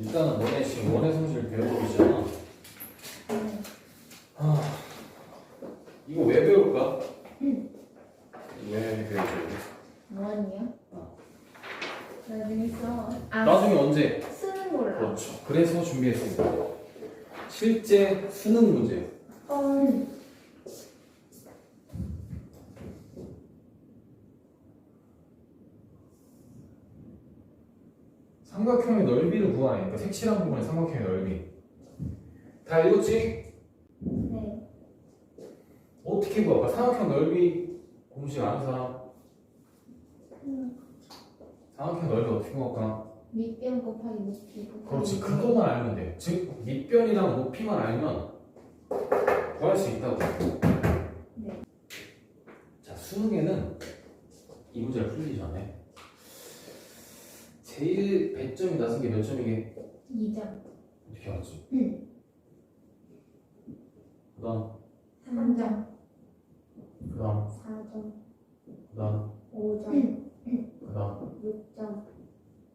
일단은 너네 지금 원의 성질을 배우고 있잖아. 네. 아, 이거 왜 배울까? 왜 배우지? 뭐하니요? 어. 나중에 써. 아, 나중에 언제? 쓰는 걸로. 그렇죠. 그래서 준비했습니다. 실제 수능 문제. 어. 삼각형의 넓이를 구하니까 그러니까 색칠한 부분의 삼각형의 넓이. 다 읽었지? 네. 어떻게 구할까? 삼각형 넓이 공식 아는 사람? 음. 삼각형 넓이 어떻게 구할까? 밑변 곱하기 높이. 그렇지 그거만 알면 돼. 즉 밑변이랑 높이만 알면 구할 수 있다고. 네. 자 수능에는 이 문제를 풀기 전에 제일 배점이 낮은 게몇 점이게 2점. 어떻게 알았지? 응. 그다음 3점. 그다음 4점. 그다음 5점. 그다음 6점.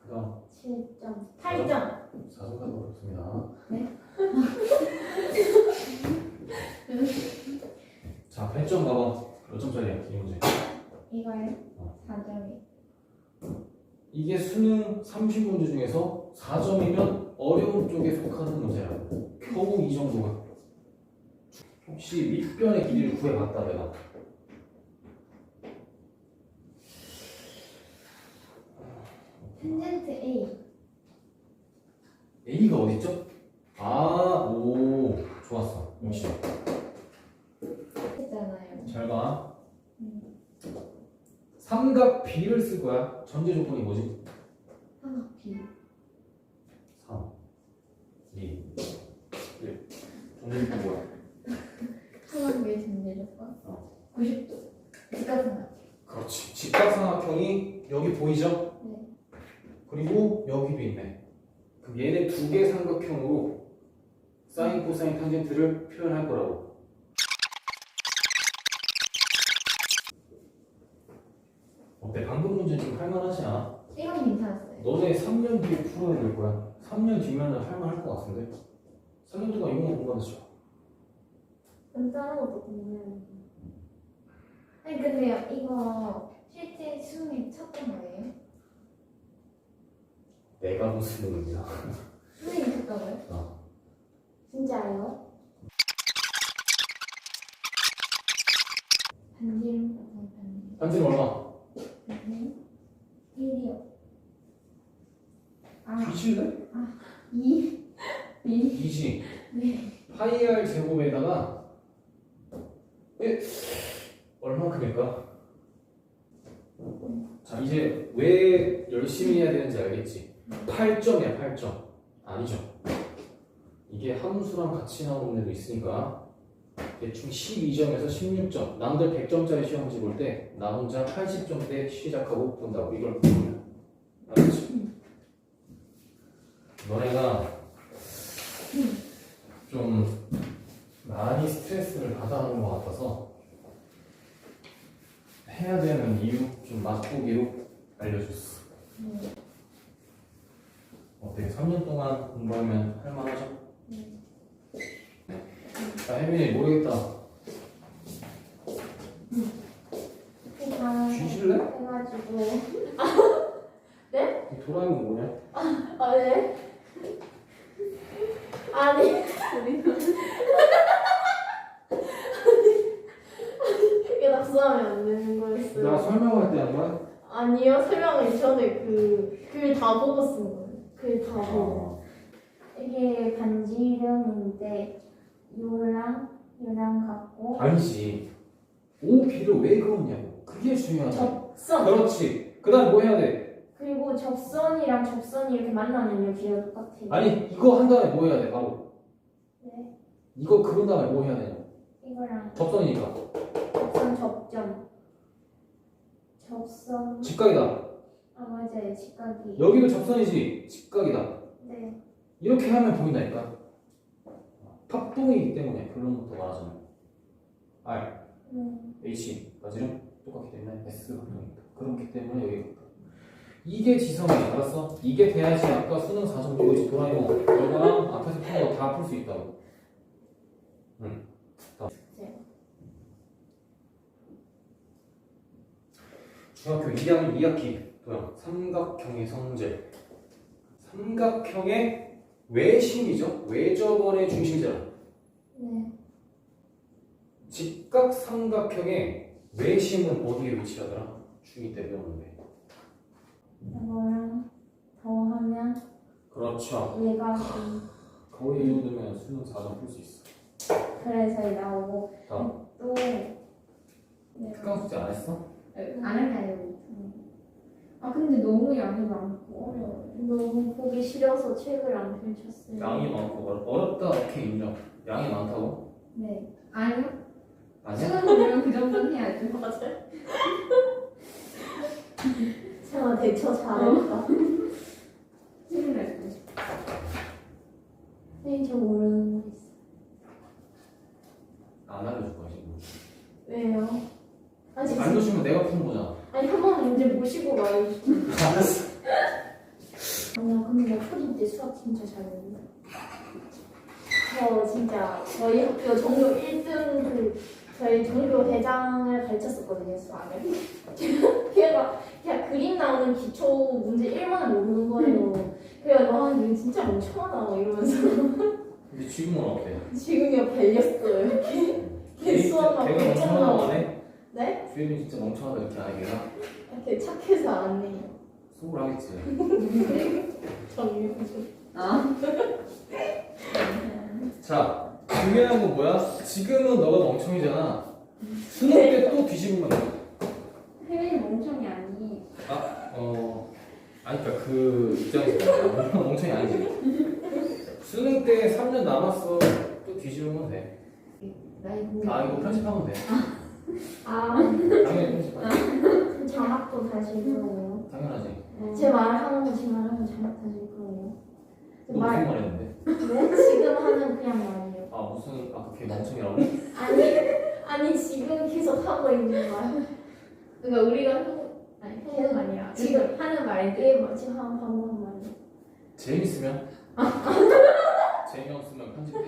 그다음 7점. 8점. 사소하게 어렵습니다. 네? 자 배점 봐봐. 몇 점짜리야 이 문제? 이거요? 어. 4점이. 이게 수능 30문제 중에서 4점이면 어려운 쪽에 속하는 문제야. 겨우 이 정도가. 혹시 밑변의 길이를 구해봤다 내가. 텐젠트 A. A가 어딨죠? 아, 오, 좋았어. 역시. 했잖아요. 잘 봐. 음. 삼각 B를 쓸 거야. 전제 조건이 뭐지? 삼각 B. 3, 2, 1. 전제 조건 뭐야? 삼각 B의 전제 조건. 어. 90도. 직각삼각. 그렇지. 직각삼각형이 여기 보이죠? 네. 그리고 여기도 있네. 그럼 얘네 두 개 삼각형으로 사인, 코사인, 탄젠트를 표현할 거라고. 어때? 방금 문제 좀 할만하지 않아? 이건 괜찮았어요. 너네 3년 뒤에 풀어야 될 거야. 3년 뒤면 할만할 것 같은데? 3년 동안 이거만 공부하죠. 간단한 것도 궁금해요. 아니 근데요 이거 실제 수능에 쳤던 거예요? 내가 무슨 놈이야. 수능에 쳤다고요? 어. 진짜요? 반지름 반지름. 얼마? 네. 1이요. 아, 뒤질래? 2. 2. 2지. 네. 파이 r 제곱에다가 예, 얼마큼일까? 자 이제 왜 열심히 해야 되는지 알겠지? 8점이야 8점 아니죠 이게 함수랑 같이 나오는 애도 있으니까 대충 12점에서 16점 남들 100점짜리 시험지 볼 때 나 혼자 80점대 시작하고 본다고 이걸 보면 알겠지? 너네가 좀 많이 스트레스를 받아하는 것 같아서 해야 되는 이유 좀 맛보기로 알려줬어. 네. 어때? 3년 동안 공부하면 할만하죠? 네. 자, 혜민이 모르겠다. 다 쥐실래? 해가지고. 이 도라에몽 뭐냐? 아, 네? 아니. 이게 낙서하면 안 되는 거였어요. 내가 설명할 때 한 거야? 아니요, 설명을 전에 그, 글 다 보고 쓴 거예요. 글 다 보고. 아, 이게 반지름인데, 요랑, 요랑 같고, 아니지. OB를 왜 그었냐고. 그게 중요하다. 접선. 그렇지. 그 다음 뭐 해야 돼? 그리고 접선이랑 접선이 이렇게 만나면요, 길이가 똑같아요. 아니, 이거 한 다음에 뭐 해야 돼? 바로. 네. 이거 그은 다음에 뭐 해야 되냐? 이거랑 접선이니까. 접선 접점. 접선. 직각이다. 아, 맞아요. 직각이. 여기도 접선이지. 직각이다. 네. 이렇게 하면 보인다니까. 탑동이기 때문에 결론부터 말하자면 R, 음, H, 까지는 똑같기 때문에 S 각도입니다. 그렇기 때문에 여기. 이게 지성이 알았어? 이게 돼야지 아까 수능 4점 보고 있지 도라에몽 너가 앞에서 푼 거 다 풀 수 있다고 응 다음. 네. 중학교 2학년 2학기 도형 삼각형의 성질 삼각형의 외심이죠 외접원의 중심제라 네. 직각 삼각형의 외심은 어디에 위치하더라? 중2 때 배웠는데 이거랑 더하면 그렇죠 얘가 좀 거의 이 정도면 수능 4점 풀 수 있어 그래서 나오고 다음 또 네. 특강 숙제 안 했어? 안 할까요? 아 근데 너무 양이 많고 어려워요. 너무 보기 싫어서 책을 안 펼쳤어요. 양이 많고 어렵- 어렵다 오케이 인정 양이 많다고? 네. 아니요. 아니야? 수능 보면 그 정도는 해야죠. 맞아요. 제가 대처 잘했다. 때. 선생님 저 모르는 거 있어. 안 알려줄 거야 지금 왜요? 아직 알려주면 내가 푸는 거잖아 아니 한 번 문제 보시고 말해주세요. 알았어 아니야 근데 나 초딩 때 수학 진짜 잘했는데. 저 진짜 저희 학교 전교 1등 그 저희 전교 회장을 가르쳤었거든요 수학을. 그림 나오는 기초 문제 1만 모르는 거예요. 그래서 아 이거 진짜 멍청하다 막 이러면서 근데 지금은 어때? 지금이야 발렸어요 이렇게. 걔 수학 막 걔가 100점 멍청하다고 나와. 안 해? 네? 주현이 진짜 멍청하다 이렇게 안해 걔가? 이렇게 착해서 안 해요. 속으로 하겠지 정유주. 아. 자 중요한 건 뭐야? 지금은 너가 멍청이잖아 수능 때 또 뒤집으면 돼 혜민이 멍청이 아, 어, 아니, 그니까 그 입장에서 말이야. 멍청이 아니지. 수능 때 3년 남았어. 또 뒤집으면 돼. 나이 아, 이거 편집하면 돼. 아 당연히 편집하지. 자막도 다실 거예요. 당연하지. 제 말하는 거 지금 말하면 자막 다실 거예요. 너 무슨 말 말 했는데? 네? 지금 하는 그냥 말이에요. 아, 무슨, 아까 걔 멍청이라고? 아니 아니 지금 계속 하고 있는 말. 그러니까 우리가 아니 하는 거 아니야. 지금 하는 말들. 예 지금 한 방금 말이에요. 재밌으면? 재미없으면 편집해.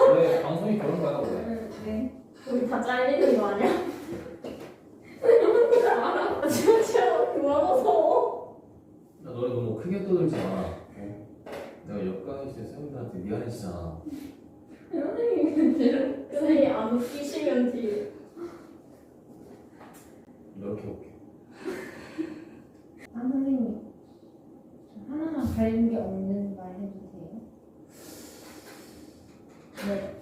원래 방송이 그런 거야, 원래. 네. 우리 다 잘리는 거 아니야? 아 진짜 그만 웃어. 나 너네 너무 크게 떠들지 마. 어? 내가 역광이 때 쌤들한테 미안해지잖아. 선생님 안 웃기시면 뒤에. 이렇게 볼게. 아 선생님. 저 하나만 다른 게 없는 말 해주세요. 네.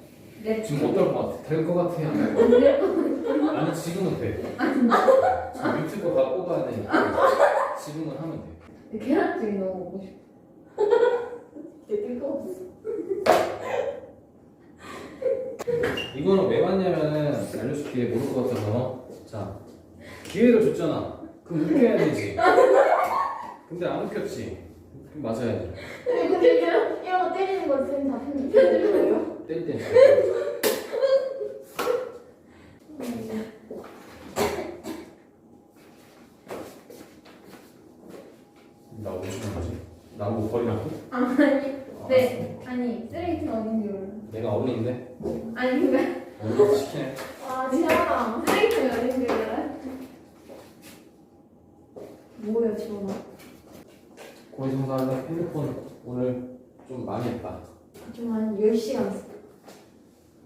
네. 지금 어떨 것 같아? 될 것 같아? 안 될 것 같아? 아니, 지금은 돼. 지금 유튜브 가 뽑아야 되니까. 지금은 하면 돼. 계란찜이 너무 먹고 싶어. 되게 뜨거웠어. 이거는 왜 봤냐면은 알려줄게 모를 것 같아서 자 기회를 줬잖아 그럼 웃겨야 되지 근데 안 웃겼지 그럼 맞아야지 근데 이런 이런 거 때리는 거 선생님 다 편집해 거예요? 때릴 땐나 오시는 거지? 나보고 버리라고? 아, 아니. 네. 아니 쓰레기통 어딘지 몰라. 내가 어린인데 아니 그러니까 어린이 시키네 아 지현아. 쓰레기통이 어딘지 몰라. 뭐야 지현아? 고해성사하다 핸드폰 오늘 좀 많이 했다 좀 한 10시간 했어.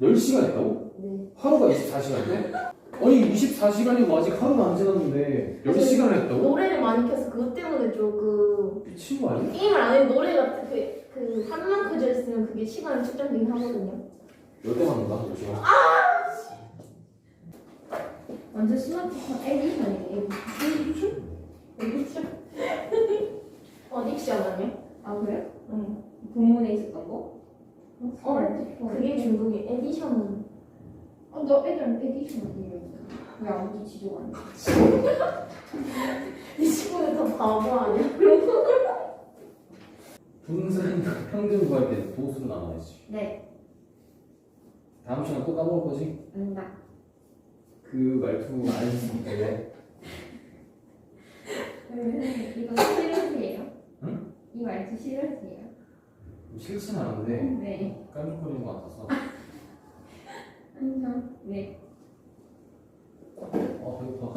10시간 했다고? 네. 하루가 24시간인데? 아니 24시간이고 아직 하루가 안 지났는데 10시간을 했다고? 노래를 많이 켜서 그것 때문에 조금 미친 거 아니야? 게임을 안 해. 노래가 그, 그 한만 켜져 있으면 그게 시간이 측정되긴 하거든요. 열대 맞는다 요즘 완전 스마트폰 에디션이네. 에디션. 어딕션 아니야? 아 그래요? 응. 본문에 있었던 거? 스마트폰. 그게 중독이 에디션은 어, 너 애들 에디션 있어? 왜 아무도 지도가 안 돼? 이 친구는 다 바보 아니야? 분산 평균 구할 때 도수로 나눠야지 네. 다음 시간 또 까먹을 거지? 안다. 그 말투 안 했으 네, 이거 시리즈예요? 응? 이거 알지 시리즈예요? 싫진 않은데 네. 깐죽거리는 것 같아서 항상 네. 어 배고파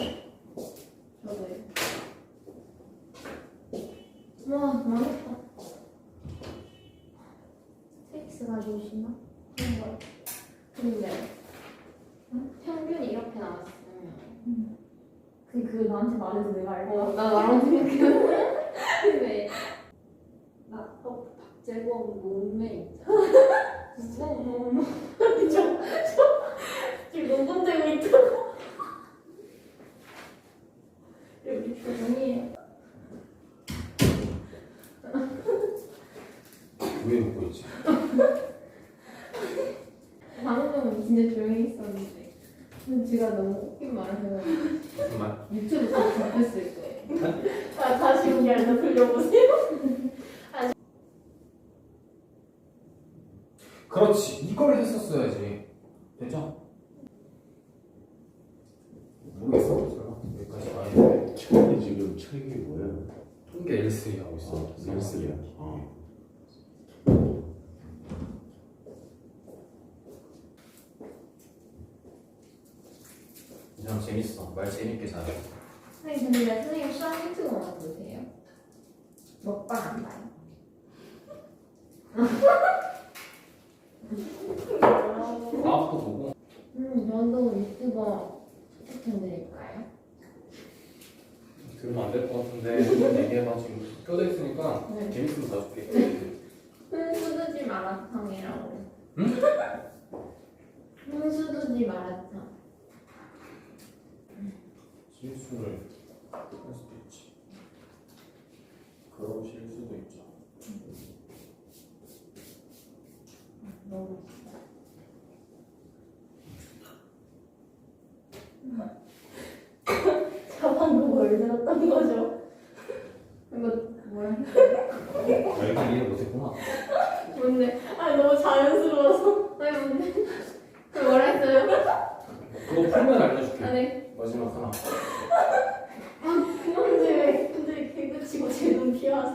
저도요. 와 망했다. 스테이크스 가져오시나? 그런 거. 근데 평균이 이렇게 나왔으면 그, 그 나한테 말해서 내가 알고 어, 나 나랑 생각해. 근데 나 어, 박재범 몸매 있잖아. 진짜 너무 저, 저, 지금 농담되고 있다고. 여기 조용히 해. 왜 웃고 있지? 방금 진짜 조용히 있었는데 제가 너무 웃긴 말을 해가지고 유튜브 꼭 잡혔을 거예요. 아, 다시 여기 앉아 돌려보세요. 그렇지 이걸 했었어야지 됐죠? 모르겠어 제가 여기까지 가는데 책이 지금 책이 뭐예요? 통계 L3 하고 있어 아, 일스야. 아. 이 사람 재밌어 말 재밌게 잘해 선생님 근데 선생님 수학 유튜브만 보세요? 먹방 안 봐요? 과학도 보고 음 저도 유튜버 추천드릴까요? 들으면 안 될 것 같은데 한번 얘기해봐 지금 껴져 있으니까 네. 재밌으면 봐줄게 훈수두지 마라탕이라고 응? 훈수두지 마라탕 실수를 할 수도 있지 그러실 수도 있죠 너무 저 방금 뭘 들었던 거죠? 이거 뭐라 했어요? 일단 이해 못했구나 뭔데? 아, 너무 자연스러워서. 아니 뭔데? 그 뭐라 했어요? 그거 풀면 알려줄게 아네 마지막 하나 근데, 근데 개그 치고 제 눈 피하세요.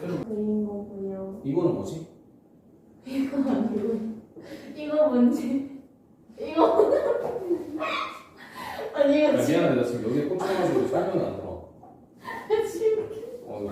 때려. 그린 거고요. 이거는 뭐지? 이거 아니고. 이거 뭔지. 이거. 아니, 이거 야, 지금. 미안해 나 지금 여기에 꽂혀가지고 설명이 안 들어 지금. 어 이거